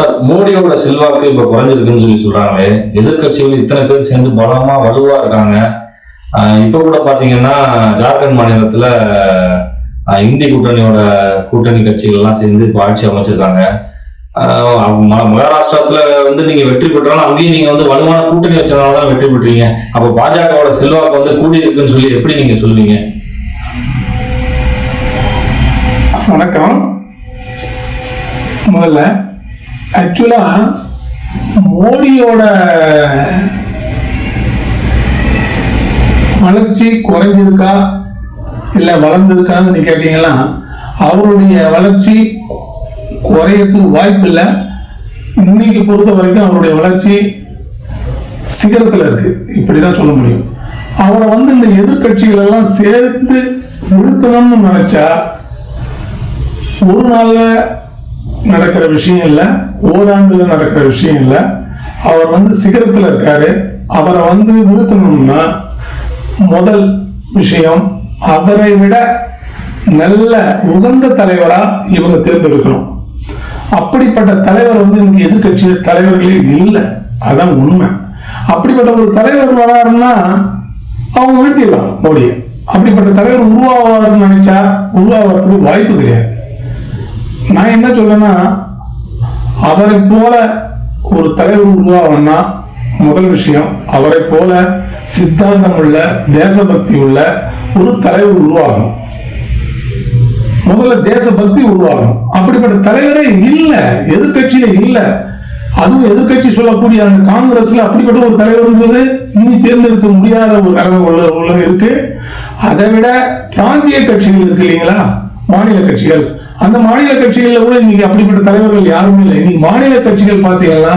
Sir மோடியோட செல்வாக்கு இப்ப குறைஞ்சிருக்குன்னு சொல்லி சொல்றாங்க எதிர்கட்சிகள் இத்தனை பேர் சேர்ந்து பலமா வலுவா இருக்காங்க. இப்ப கூட பாத்தீங்கன்னா ஜார்க்கண்ட் மாநிலத்துல இந்தி கூட்டணியோட கூட்டணி கட்சிகள் எல்லாம் சேர்ந்து இப்போ ஆட்சி அமைச்சிருக்காங்க. ம- மகாராஷ்டிரத்துல வந்து நீங்க வெற்றி பெற்றாலும் அங்கேயும் நீங்க வந்து வலுவான கூட்டணி வச்சதுனால தான் வெற்றி பெற்றீங்க. அப்ப பாஜகவோட செல்வாக்கு வந்து கூடி இருக்குன்னு சொல்லி எப்படி நீங்க சொல்லுவீங்க? வணக்கம். முதல்ல ஆக்சுவலா மோடியோட வளர்ச்சி குறைஞ்சிருக்கா? இல்லை வளர்ந்துருக்கான்னு நீ கேட்டீங்கன்னா அவருடைய வளர்ச்சி குறையத்துக்கு வாய்ப்பு இல்லை. இன்னைக்கு பொறுத்த வரைக்கும் அவருடைய வளர்ச்சி சிகரத்தில் இருக்கு. இப்படிதான் சொல்ல முடியும். அவரை வந்து இந்த எதிர்கட்சிகள் எல்லாம் சேர்த்து நிறுத்தணும்னு நினைச்சா ஒரு நாள்ல நடக்கிற விஷயம் இல்லை ஓராண்டுல நடக்கிற விஷயம் இல்லை. அவர் வந்து சிகரத்தில் இருக்காரு. அவரை வந்து நிறுத்தணும்னா முதல் விஷயம் அவரை விட நல்ல உகந்த தலைவரா இவங்க தேர்ந்தெடுக்கணும். அப்படிப்பட்ட தலைவர் வந்து இன்னைக்கு எதிர்கட்சி தலைவர்களே இல்லை. அதான் உண்மை. அப்படிப்பட்ட ஒரு தலைவர் வராருன்னா அவங்க வீழ்த்திடலாம் மோடியை. அப்படிப்பட்ட தலைவர் உருவாவாருன்னு நினைச்சா உருவாகிறதுக்கு வாய்ப்பு கிடையாது. நான் என்ன சொல்றேன்னா அவரை போல ஒரு தலைவர் உருவாகணும்னா முதல் விஷயம் அவரை போல சித்தாந்தம் உள்ள தேசபக்தி உள்ள ஒரு தலைவர் உருவாகணும். முதல்ல தேசபக்தி உருவாகணும். அப்படிப்பட்ட தலைவரே இல்லை எதிர்கட்சியில இல்லை. அதுவும் எதிர்கட்சி சொல்லக்கூடிய அந்த காங்கிரஸ்ல அப்படிப்பட்ட ஒரு தலைவர்ன்றது இனி தேர்ந்தெடுக்க முடியாத ஒரு நிலைமை உள்ள உள்ள இருக்கு. அதை விட பிராந்திய கட்சிகள் இருக்கு இல்லைங்களா? மாநில கட்சிகள். அந்த மாநில கட்சிகள்ல கூட இன்னைக்கு அப்படிப்பட்ட தலைவர்கள் யாருமே இல்லை. இன்னைக்கு மாநில கட்சிகள் பார்த்தீங்கன்னா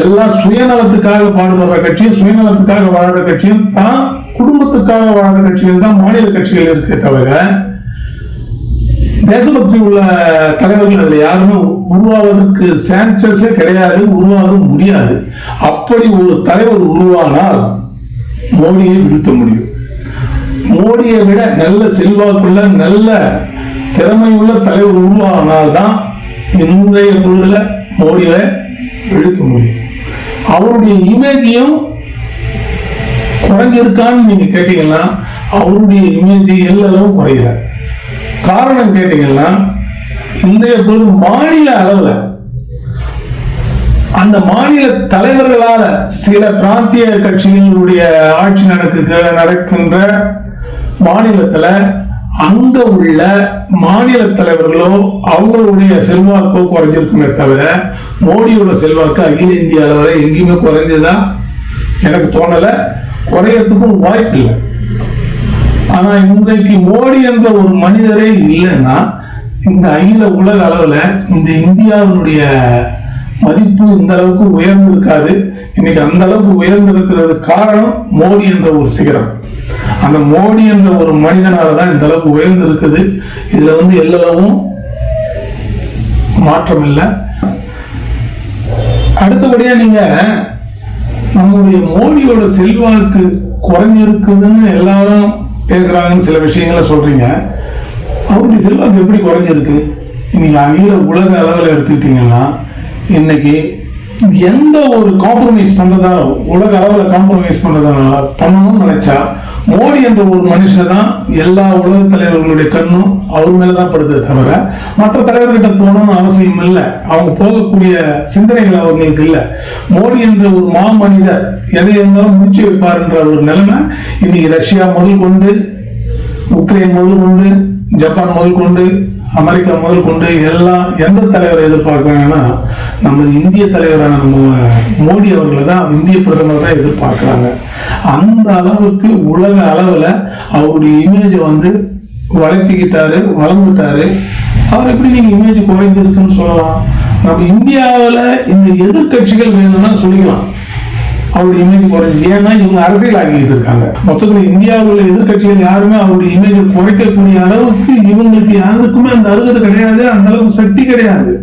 எல்லாம் சுயநலத்துக்காக பாடுபடுற கட்சியும் சுயநலத்துக்காக வாழ்கிற கட்சியும் தான் குடும்பத்துக்காக வாழற கட்சிகள் தான் மாநில கட்சிகள் இருக்கே தவிர தேசபக்தி உள்ள தலைவர்கள் அதுல யாருமே உருவாவதற்கு சான்சஸே கிடையாது உருவாக முடியாது. அப்படி ஒரு தலைவர் உருவானால் மோடியை வீழ்த்த முடியும். மோடியை விட நல்ல செல்வாக்குள்ள நல்ல திறமையுள்ள தலைவர் உருவானால்தான் இன்றைய பொழுதுல மோடியை எழுத்த முடியும். அவருடைய இமேஜையும் குறைஞ்சிருக்கான்னு நீங்க கேட்டீங்கன்னா அவருடைய இமேஜ் எல்லளவும் குறையல. காரணம் கேட்டீங்கன்னா இன்றைய பொழுது மாநில அளவுல அந்த மாநில தலைவர்களால சில பிராந்திய கட்சிகளுடைய ஆட்சி நடக்கு நடக்கின்ற மாநிலத்துல அங்க உள்ள மாநில தலைவர்களோ அவங்களுடைய செல்வாக்கோ குறைஞ்சிருக்குமே தவிர மோடியோட செல்வாக்கு அகில இந்திய அளவில் எங்கேயுமே குறைஞ்சதா எனக்கு தோணலை. குறையறதுக்கும் வாய்ப்பு இல்லை. ஆனா இன்றைக்கு மோடி என்ற ஒரு மனிதரே இல்லைன்னா இந்த அகில உலக அளவில் இந்த இந்தியாவினுடைய மதிப்பு இந்த அளவுக்கு உயர்ந்திருக்காது. இன்னைக்கு அந்த அளவுக்கு உயர்ந்திருக்கிறது காரணம் மோடி என்ற ஒரு சிகரம். அந்த மோடி என்ற ஒரு மனிதனால தான் இந்த அளவுக்கு உயர்ந்து இருக்குது இதுல வந்து எல்லளவும் மாற்றம் இல்லை அடுத்தபடியா நீங்க நம்முடைய மோடியோட செல்வாக்கு குறைஞ்சிருக்குதுன்னு எல்லாரும் பேசுறாங்கன்னு சில விஷயங்களை சொல்றீங்க. அவருடைய செல்வாக்கு எப்படி குறைஞ்சிருக்கு? இன்னைக்கு அகில உலக அளவில் எடுத்துக்கிட்டீங்கன்னா இன்னைக்கு எந்த ஒரு காம்ப்ரமைஸ் பண்றதாலும் உலக அளவில் காம்ப்ரமைஸ் பண்றதால பண்ணணும்னு நினைச்சா மோடி என்ற ஒரு மனுஷன் தான் எல்லா உலக தலைவர்களுடைய கண்ணும் அவர் மேலே தான் படுது தவிர மற்ற தலைவர்கிட்ட போகணும்னு அவசியம் இல்லை. அவங்க போகக்கூடிய சிந்தனைகள் அவங்களுக்கு இல்லை. மோடி என்ற ஒரு மாமனிதர் எதை இருந்தாலும் முடிச்சு வைப்பார்ன்ற ஒரு நிலைமை இன்னைக்கு ரஷ்யா முதல் கொண்டு உக்ரைன் முதல் கொண்டு ஜப்பான் முதல் கொண்டு அமெரிக்கா முதல் கொண்டு எல்லாம் எந்த தலைவரை எதிர்பார்க்குறாங்கன்னா நம்ம இந்திய தலைவரான நம்ம மோடி அவர்களை தான் இந்திய பிரதமர் தான் எதிர்பார்க்குறாங்க. அந்த அளவுக்கு உலக அளவில் அவருடைய இமேஜை வந்து வளர்த்திக்கிட்டாரு வளர்ந்துட்டாரு. அவர் எப்படி நீங்க இமேஜ் குறைந்திருக்குன்னு சொல்லலாம்? நம்ம இந்தியாவில் இந்த எதிர்க்கட்சிகள் வேணும்னா சொல்லிக்கலாம். அவருடைய இமேஜ் குறைஞ்சி. ஏன்னா இவங்க அரசியல் ஆகிக்கிட்டு இருக்காங்க. மொத்தத்தில் இந்தியாவில் உள்ள எதிர்க்கட்சிகள் யாருமே அவருடைய இமேஜை குறைக்கக்கூடிய அளவுக்கு இவங்களுக்கு யாருக்குமே அந்த அருகது கிடையாது அந்த அளவுக்கு சக்தி கிடையாது.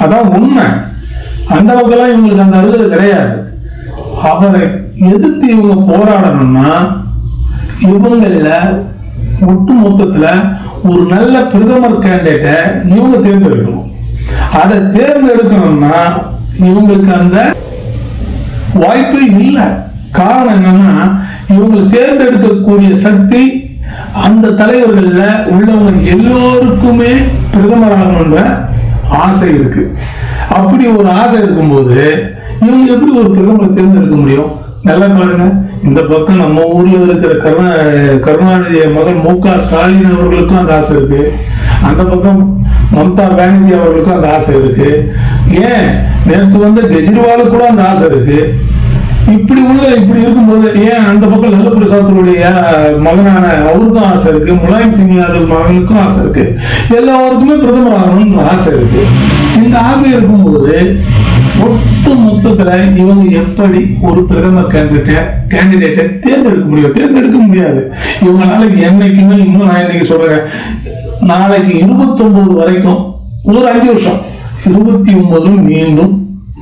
அதான் உண்மை. அந்த அளவுக்குலாம் இவங்களுக்கு அந்த அருகது கிடையாது. அவரை எதிர்த்து இவங்க போராடணும்னா இவங்கள ஒட்டு மொத்தத்தில் ஒரு நல்ல பிரதமர் கேண்டிடேட்டை இவங்க தேர்ந்தெடுக்கணும். அதை தேர்ந்தெடுக்கணும்னா இவங்களுக்கு அந்த வாய்ப்பு இல்லை. காரணம் என்னன்னா இவங்க தேர்ந்தெடுக்கக்கூடிய சக்தி அந்த தலைவர்களில் உள்ளவங்க எல்லோருக்குமே பிரதமராகணுன்ற ஆசை இருக்கு. அப்படி ஒரு ஆசை இருக்கும்போது இவங்க எப்படி ஒரு பிரதமரை தேர்ந்தெடுக்க முடியும்? நல்லா பாருங்க. இந்த பக்கம் நம்ம ஊர்ல இருக்கிற கருணா கருணாநிதிய மகன் மு க ஸ்டாலின் அவர்களுக்கும் அந்த ஆசை இருக்கு. அந்த பக்கம் மம்தா பானர்ஜி அவர்களுக்கும் அந்த ஆசை இருக்கு. ஏன்? நேற்று வந்த கெஜ்ரிவாலுக்கு கூட அந்த ஆசை இருக்கு. இப்படி உள்ள இப்படி இருக்கும்போது ஏன் அந்த பக்கம் நல்ல பிரசாத்துடைய மகனான அவருக்கும் ஆசை இருக்கு முலாயம் சிங் யாதவ் மகனுக்கும் ஆசை இருக்கு. எல்லாருக்குமே பிரதமர் ஆகணும்னு ஆசை இருக்கு. இந்த ஆசை இருக்கும்போது ஒட்டு மொத்தத்துல இவங்க எப்படி ஒரு பிரதமர் கேண்டிடேட்டை கேண்டிடேட்டை தேர்ந்தெடுக்க முடியும்? தேர்ந்தெடுக்க முடியாது. இவங்களால என்னைக்குமே இன்னும் நான் இன்னைக்கு சொல்றேன் நாளைக்கு இருபத்தொன்பது வரைக்கும் ஒரு அஞ்சு வருஷம் இருபத்தி ஒன்பதுல மீண்டும்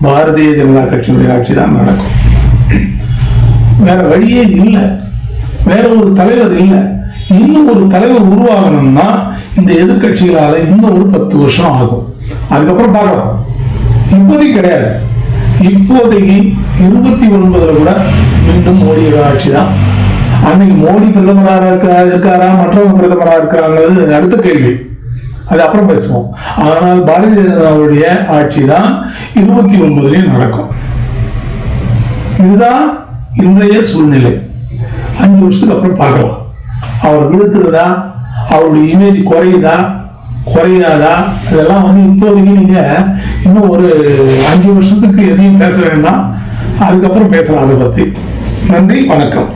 பாரதிய ஜனதா கட்சியினுடைய ஆட்சி தான் நடக்கும். வேற வழியே இல்லை. வேற ஒரு தலைவர் இல்லை. இன்னும் ஒரு தலைவர் உருவாகணும்னா இந்த எதிர்கட்சிகளால இன்னும் ஒரு பத்து வருஷம் ஆகும். அதுக்கப்புறம் பார்க்கலாம். இப்போதைக்கு கிடையாது. இப்போதைக்கு இருபத்தி ஒன்பதுல கூட மீண்டும் மோடியோட ஆட்சி தான். அன்னைக்கு மோடி பிரதமராக இருக்கா இருக்காரா? மற்றவங்க பிரதமராக இருக்காங்கிறது அடுத்த கேள்வி. அது அப்புறம் பேசுவோம். ஆனால் பாரதிய ஜனதாவுடைய ஆட்சி தான் இருபத்தி ஒன்பதுலயும் நடக்கும். இதுதான் இன்றைய சூழ்நிலை. அஞ்சு வருஷத்துக்கு அப்புறம் பார்க்கலாம். அவர் விழுக்கிறதா? அவருடைய இமேஜ் குறையுதா? குறையாதா? இதெல்லாம் வந்து இப்போதைக்கு நீங்க இன்னும் ஒரு அஞ்சு வருஷத்துக்கு எதையும் பேச வேண்டாம். அதுக்கப்புறம் பேசலாம் அதை பத்தி. நன்றி வணக்கம்.